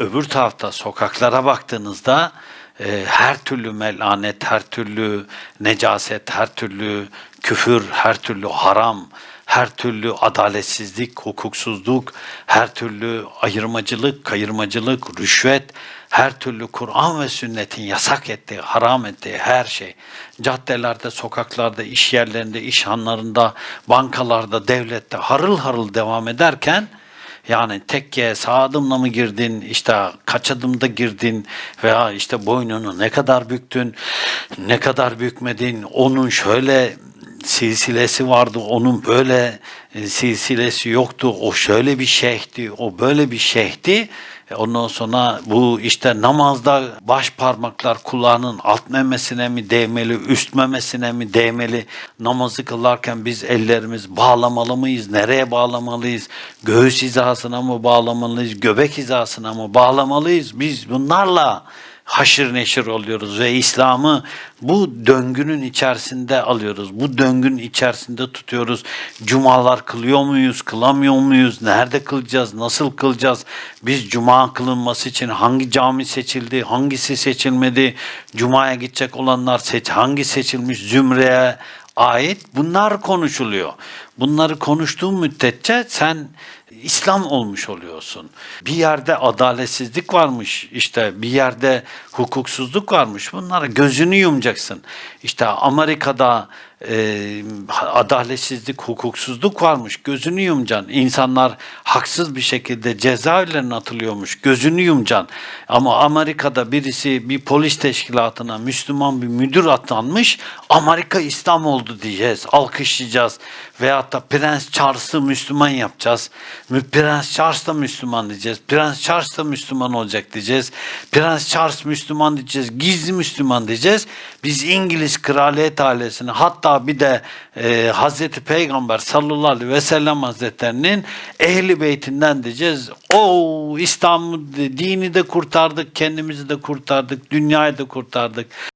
öbür tarafta sokaklara baktığınızda e, her türlü melanet, her türlü necaset, her türlü küfür, her türlü haram, her türlü adaletsizlik, hukuksuzluk, her türlü ayırmacılık, kayırmacılık, rüşvet, her türlü Kur'an ve sünnetin yasak ettiği, haram ettiği her şey. Caddelerde, sokaklarda, iş yerlerinde, iş hanlarında, bankalarda, devlette harıl harıl devam ederken yani tekke sağ adımla mı girdin, işte kaç adımda girdin veya işte boynunu ne kadar büktün, ne kadar bükmedin, onun şöyle silsilesi vardı, onun böyle e, silsilesi yoktu, o şöyle bir şeyhti, o böyle bir şeyhti. E, Ondan sonra bu işte namazda baş parmaklar kulağının alt memesine mi değmeli, üst memesine mi değmeli? Namazı kılarken biz ellerimiz bağlamalı mıyız? Nereye bağlamalıyız? Göğüs hizasına mı bağlamalıyız? Göbek hizasına mı bağlamalıyız? Biz bunlarla haşır neşir oluyoruz ve İslam'ı bu döngünün içerisinde alıyoruz. Bu döngünün içerisinde tutuyoruz. Cumalar kılıyor muyuz, kılamıyor muyuz? Nerede kılacağız, nasıl kılacağız? Biz cuma kılınması için hangi cami seçildi, hangisi seçilmedi? Cuma'ya gidecek olanlar seç, hangi seçilmiş zümreye ait? Bunlar konuşuluyor. Bunları konuştuğun müddetçe sen İslam olmuş oluyorsun. Bir yerde adaletsizlik varmış, işte bir yerde hukuksuzluk varmış. Bunlara gözünü yumacaksın. İşte Amerika'da e, adaletsizlik, hukuksuzluk varmış. Gözünü yumacaksın. İnsanlar haksız bir şekilde cezaevlerine atılıyormuş. Gözünü yumacaksın. Ama Amerika'da birisi bir polis teşkilatına Müslüman bir müdür atanmış. Amerika İslam oldu diyeceğiz. Alkışlayacağız. Veyahut da Prens Charles'ı Müslüman yapacağız. Prens Charles da Müslüman diyeceğiz. Prens Charles da Müslüman olacak diyeceğiz. Prens Charles Müslüman diyeceğiz. Gizli Müslüman diyeceğiz. Biz İngiliz kraliyet ailesini hatta bir de e, Hazreti Peygamber sallallahu aleyhi ve sellem hazretlerinin ehli beytinden diyeceğiz. O İslam'ı dini de kurtardık, kendimizi de kurtardık, dünyayı da kurtardık.